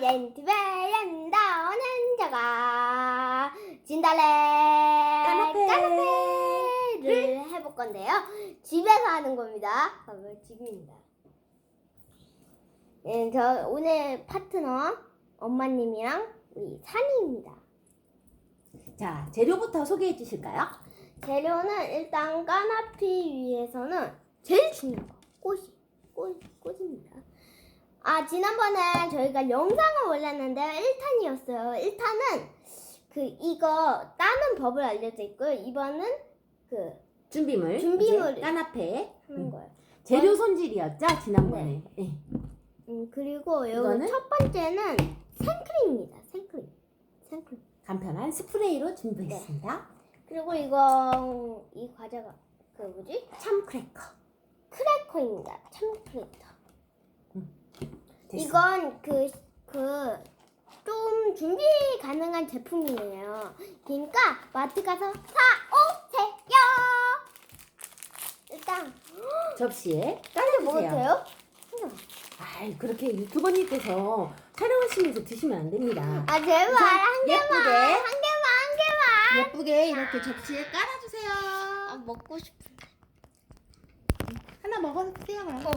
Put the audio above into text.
렌트베 렌다오는 자가 진달래 까나페. 까나페를 해볼 건데요. 집에서 하는 겁니다. 봐봐요, 집입니다. 네, 저 오늘 파트너 엄마님이랑 우리 산이입니다. 자, 재료부터 소개해 주실까요? 재료는 일단 까나피 위에서는 제일 중요한 거 꽃이. 아 지난번에 저희가 영상을 올렸는데 1탄이었어요. 1탄은 그 이거 따는 법을 알려져 있고요. 이번은 그 준비물. 준비물. 이제 까나페. 하는 음. 거예요. 재료 손질이었죠, 지난번에. 예. 음 그리고 여기 이거는? 첫 번째는 생크림입니다. 생크림. 생크림. 간편한 스프레이로 준비했습니다. 그리고 이거 이 과자가 그 뭐지? 참 크래커. 크래커입니다. 참 크래커. 이건 그, 그, 좀 준비 가능한 제품이에요. 그러니까 마트 가서 사오세요! 일단, 접시에 먹어도 깔아주세요. 돼요? 아이, 그렇게 유튜버님께서 촬영하시면서 드시면 안 됩니다. 아, 제발, 한 개만, 예쁘게. 한 개만, 한 개만! 예쁘게 이렇게 접시에 깔아주세요. 아, 먹고 싶어. 하나 먹어주세요. 그럼.